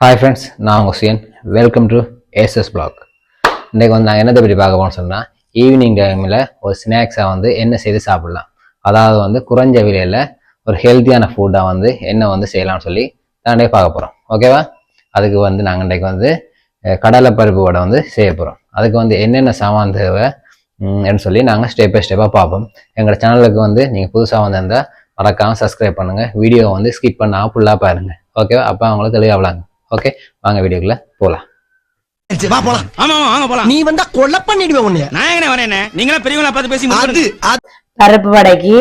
Hi friends நான் உங்கள் Suyan welcome to aces blog இன்றைக்கு வந்து நான் என்னத்தை பற்றி பார்க்க போகணும்னு சொன்னால் ஈவினிங் டைமில் ஒரு ஸ்நாக்ஸாக வந்து என்ன செய்து சாப்பிடலாம். அதாவது வந்து குறைஞ்ச விலையில் ஒரு ஹெல்த்தியான ஃபுட்டாக வந்து என்ன வந்து செய்யலாம்னு சொல்லி தாண்டே பார்க்க போகிறோம் ஓகேவா அதுக்கு வந்து நாங்கள் இன்றைக்கு வந்து கடலை பருப்பு வடை வந்து செய்ய போகிறோம் அதுக்கு வந்து என்னென்ன சாமான் தேவை ம், சொல்லி நாங்கள் ஸ்டெப் பை ஸ்டெப்பாக பார்ப்போம். எங்களோட சேனலுக்கு வந்து நீங்கள் புதுசாக வந்திருந்தால் மறக்காமல் சப்ஸ்கிரைப் பண்ணுங்கள் வீடியோ வந்து ஸ்கிப் பண்ணாமல் ஃபுல்லாக பாருங்கள் ஓகேவா அப்போ அவங்களுக்கு தெளிவாகலாங்க ஓகே வாங்க வீடியோக்குள்ள போகலாம் சரி, வா போலாம். ஆமா ஆமா வாங்க போலாம். நீ வந்தா கொலை பண்ணிடுவேன் உன்னைய. நான் எங்கனே வரேன் நீங்களா பெரியவங்களா பார்த்து பேசி அது முடிச்சிடுங்க. அது பருப்பு வடைக்கு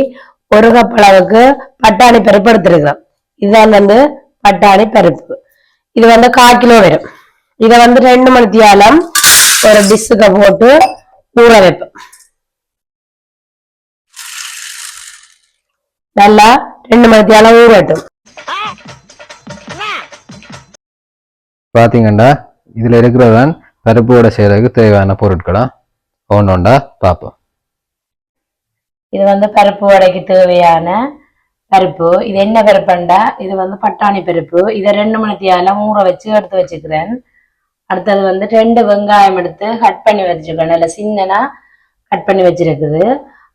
ஒரு கப் அளவுக்கு பட்டாணி பருப்பு எடுத்துருக்கிறோம். இதுதான் வந்து பட்டாணி பருப்பு. இது வந்து கால் கிலோ வரும். இதை வந்து ரெண்டு மணி தியாலம் ஒரு டிஸ்ஸுக்க போட்டு ஊற வைப்போம். நல்லா ரெண்டு மணி தியாலம் ஊறட்டும் பார்த்தீங்கன்னா இதில் இருக்கிறதான் பருப்பு வடை செய்கிறதுக்கு தேவையான பொருட்களா? ஒன்று ஒன்றா பார்ப்போம் இது வந்து பருப்பு வடைக்கு தேவையான பருப்பு. இது என்ன பருப்புண்டா? இது வந்து பட்டாணி பருப்பு. இதை ரெண்டு மணி ஊற வச்சு எடுத்து வச்சுக்கிறேன். அடுத்தது வந்து ரெண்டு வெங்காயம் எடுத்து கட் பண்ணி வச்சிருக்கேன் நல்ல சின்னனா கட் பண்ணி வச்சிருக்குது.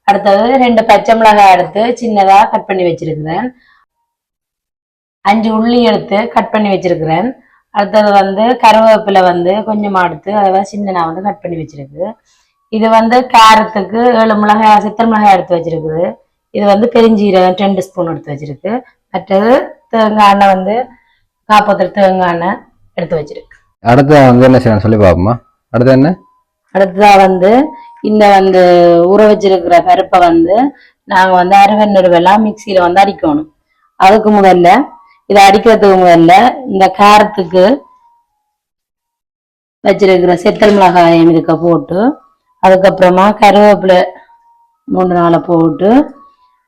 அடுத்தது ரெண்டு பச்சை மிளகாய் எடுத்து சின்னதா கட் பண்ணி வச்சிருக்கிறேன். அஞ்சு உள்ளி எடுத்து கட் பண்ணி வச்சிருக்கிறேன். அடுத்தது வந்து கருவேப்பிலை வந்து கொஞ்சமா எடுத்து அதை வந்து சின்னனா வந்து கட் பண்ணி வச்சிருக்கு. இது வந்து காரத்துக்கு ஏழு மிளகாய் சித்தல் மிளகாய் எடுத்து வச்சிருக்குது. இது வந்து பெருஞ்சீரகம் ரெண்டு ஸ்பூன் எடுத்து வச்சிருக்கு. மற்றது தேங்காய் எண்ணெய் வந்து காப்பத்தில் தேங்காய் எண்ணெய் எடுத்து வச்சிருக்கு. அடுத்து வந்து என்ன செய்யணும்னு சொல்லி பார்ப்போமா? அடுத்து என்ன? அடுத்ததா வந்து இந்த வந்து ஊற வச்சிருக்கிற பருப்பை வந்து நாங்க வந்து அரைவ நெருவெல்லாம் மிக்சியில வந்து அடிக்கணும் அதுக்கு முதல்ல இதை அடிக்கிறதுக்கு முதல்ல இந்த காரத்துக்கு வச்சிருக்கிற செத்தல் மிளகாயம் இதுக்க போட்டு அதுக்கப்புறமா கருவேப்பிலை மூணு நாளை போட்டு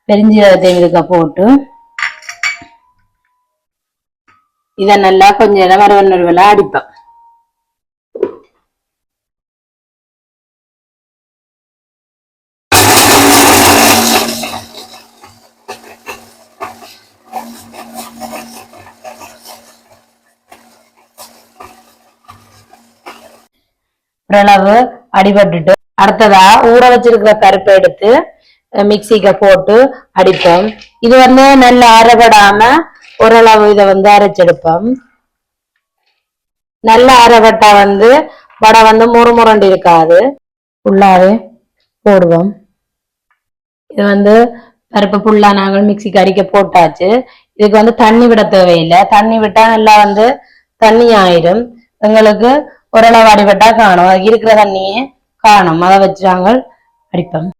பெருஞ்சீரகத்தையும் இதுக்க போட்டு இதை நல்லா கொஞ்சம் நேரம் அடிப்பேன். பிளவு அடிபட்டுட்டு அடுத்ததா ஊற வச்சிருக்கிற பருப்பை எடுத்து மிக்சிக்க போட்டு அடிப்போம். இது வந்து நல்லா அரைபடாம ஓரளவு இதை வந்து அரைச்செடுப்போம். நல்ல அரைபட்டா வந்து வடை வந்து முறுமுரண்டு இருக்காது. ஃபுல்லாவே போடுவோம். இது வந்து பருப்பு ஃபுல்லா நாங்கள் மிக்சிக்கு அடிக்க போட்டாச்சு. இதுக்கு வந்து தண்ணி விட தேவையில்லை. தண்ணி விட்டா நல்லா வந்து தண்ணி ஆயிரும். எங்களுக்கு ஓரளவு அடிபட்டா காணும். இருக்கிற தண்ணியே காணும். அதை வச்சு நாங்கள் அடிப்போம்.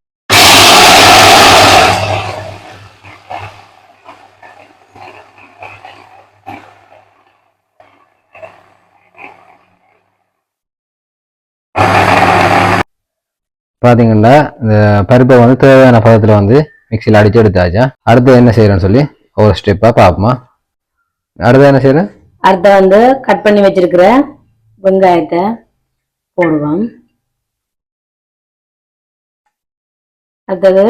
பார்த்தீங்கன்னா இந்த பருப்பை வந்து தேவையான பதத்தில் வந்து மிக்சியில் அடித்து எடுத்தாச்சா? அடுத்து என்ன செய்யறேன்னு சொல்லி ஒரு ஸ்டெப்பாக பார்ப்போமா. அடுத்து என்ன செய்யறேன்? அடுத்து வந்து கட் பண்ணி வச்சிருக்கிற வெங்காயத்தை போடுவோம். அடுத்தது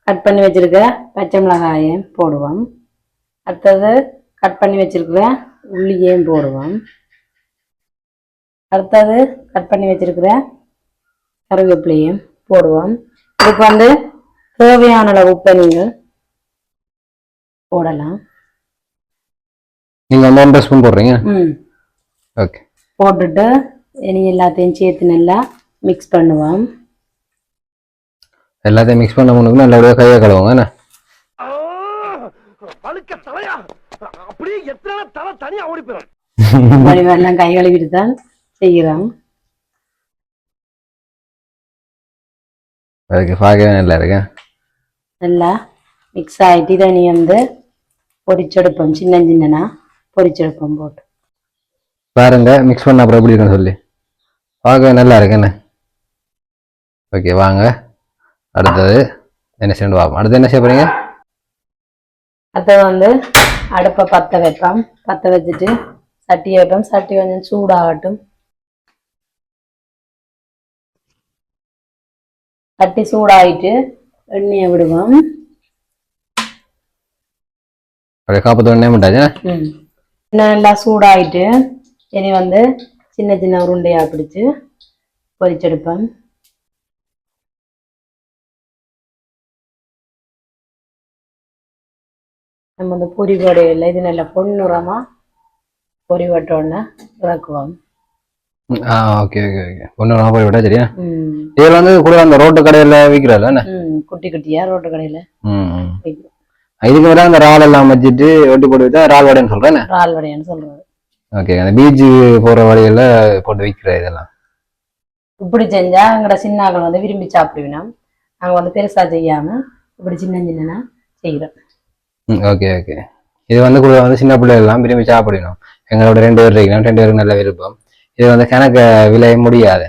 கட் பண்ணி வச்சிருக்க பச்சை மிளகாயை போடுவோம். அடுத்தது கட் பண்ணி வச்சிருக்கிற உள்ளியையும் போடுவோம். அடுத்தது கட் பண்ணி வச்சிருக்கிற கருவேப்பிலையும் போடுவோம். இதுக்கு வந்து தேவையான அளவு உப்பை நீங்கள் போடலாம். நீங்கள் ஒன்றரை ஸ்பூன் போடுறீங்க? ம். ஓகே போட்டுட்டு இனி எல்லாத்தையும் சேர்த்து நல்லா மிக்ஸ் பண்ணுவோம். எல்லாத்தையும் மிக்ஸ் பண்ண முன்னுக்கு நல்லபடியாக கையை கழுவுங்க என்ன? பழுக்க தலையா? அப்படியே எத்தனை தலை தனியா ஓடி போயிடும். வடிவெல்லாம் கை கழுவிட்டு தான் செய்கிறோம். அதுக்கு பார்க்கவே நல்லா இருக்கு நல்லா மிக்ஸ் ஆகிட்டு இதை நீ வந்து பொரிச்செடுப்போம் சின்ன சின்னனா பொரிச்செடுப்போம் போட்டு. பாருங்க மிக்ஸ் பண்ண அப்புறம் எப்படி இருக்குன்னு சொல்லி. பார்க்கவே நல்லா இருக்கு என்ன? ஓகே வாங்க. அடுத்தது என்ன செய்யணும் பார்ப்போம். அடுத்து என்ன செய்ய போறீங்க? அதை வந்து அடுப்பை பற்ற வைப்போம். பற்ற வச்சுட்டு சட்டி வைப்போம். சட்டி கொஞ்சம் சூடாகட்டும். சட்டி சூடாயிட்டு எண்ணெயை விடுவோம். அப்படியே காப்பத்து ஒன்றே மட்டும் எண்ணெய் நல்லா சூடாயிட்டு இனி வந்து சின்ன சின்ன உருண்டையா பிடிச்சு பொரிச்செடுப்பேன் நம்ம இந்த பொரி வடையில் இது நல்ல பொன்னுரமா பொரி வட்டோன்னு இறக்குவோம் ஆ ஓகே ஓகே ஓகே. நான் போய் விட்டா சரியா இதில் வந்து கூட அந்த ரோட்டு கடையில் விற்கிறாள் என்ன? ம் குட்டி குட்டியா ரோட்டு கடையில ம் இதுக்கு மேலே அந்த இறால் எல்லாம் வச்சுட்டு ஒட்டி போட்டு வித்தா இறால் வடைன்னு சொல்கிறேன் இறால் வடைன்னு சொல்றது. ஓகே அந்த பீச்சு போகிற வழியில் போட்டு விற்கிற இதெல்லாம். இப்படி செஞ்சா எங்களோட சின்னாக்கள் வந்து விரும்பி சாப்பிடுவினோம் நாங்கள் வந்து பெருசா செய்யாம இப்படி சின்ன சின்னனா செய்கிறோம் ம் ஓகே ஓகே இது வந்து கூட வந்து சின்ன பிள்ளைகள் எல்லாம் விரும்பி சாப்பிடணும். எங்களோட ரெண்டு பேர் இருக்கணும் ரெண்டு பேருக்கு நல்ல விருப்பம். இது வந்து கணக்கு விளைய முடியாது.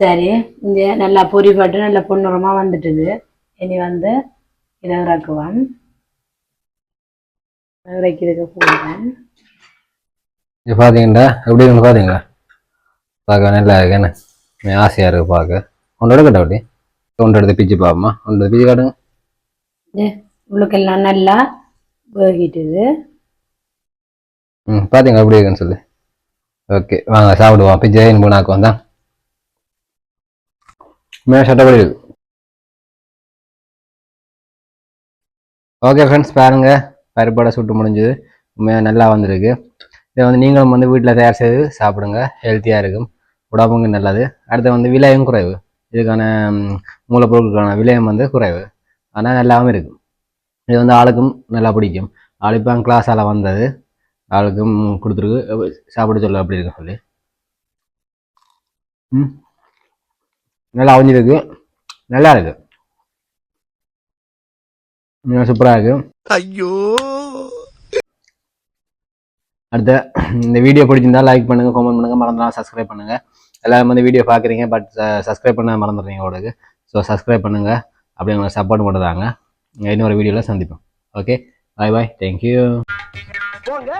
சரி இங்க நல்லா பொரி போட்டு நல்ல பொன்னுரமா வந்துட்டுது. இனி வந்து இதை இறக்குவோம் இறக்கிறதுக்கு போடுவேன் இது பார்த்தீங்கன்னா எப்படி இருக்குன்னு பார்த்தீங்களா பார்க்க நல்லா இருக்கு என்ன? உம் ஆசையாக இருக்கு பார்க்க. ஒன்று எடுக்கட்ட அப்படி? ஒன்று எடுத்து பிச்சு பார்ப்போமா ஒன்று எடுத்து பிச்சு காட்டுங்க. உள்ளுக்கெல்லாம் நல்லா வேகிட்டுது ம் பார்த்தீங்களா எப்படி இருக்குன்னு சொல்லி. ஓகே வாங்க சாப்பிடுவோம். பிச்சு போனாக்கு வந்தா? மேலே சட்டப்படி இருக்கு ஓகே ஃப்ரெண்ட்ஸ் பாருங்க. பருப்படை சுட்டு முடிஞ்சது. உண்மையாக நல்லா வந்திருக்கு. இதை வந்து நீங்களும் வந்து வீட்டில் தயார் செய்து சாப்பிடுங்க. ஹெல்த்தியாக இருக்கும். உடம்புக்கு நல்லது. அடுத்து வந்து விலையும் குறைவு. இதுக்கான மூலப்பொருட்களுக்கான விலையும் வந்து குறைவு. ஆனால் நல்லாவும் இருக்கும். இது வந்து ஆளுக்கும் நல்லா பிடிக்கும். ஆள் இப்போ கிளாஸால் வந்தது. ஆளுக்கும் கொடுத்துருக்கு. சாப்பிட சொல்ல அப்படி இருக்கும் சொல்லி. ம். நல்லா அவிஞ்சிருக்கு. நல்லா இருக்கு. சூப்பராக இருக்கு. ஐயோ! அடுத்த இந்த வீடியோ பிடிச்சிருந்தா லைக் பண்ணுங்கள் கமெண்ட் பண்ணுங்கள் மறந்துடாம சப்ஸ்கிரைப் பண்ணுங்கள் எல்லாரும் வந்து வீடியோ பார்க்குறீங்க பட் சப்ஸ்கிரைப் uh, பண்ண மறந்துடுறீங்க உங்களுக்கு ஸோ சப்ஸ்கிரைப் பண்ணுங்கள் அப்படி உங்களை சப்போர்ட் பண்ணுறாங்க. இன்னொரு வீடியோவில் சந்திப்போம். ஓகே பாய் பாய் தேங்க்யூ போங்க.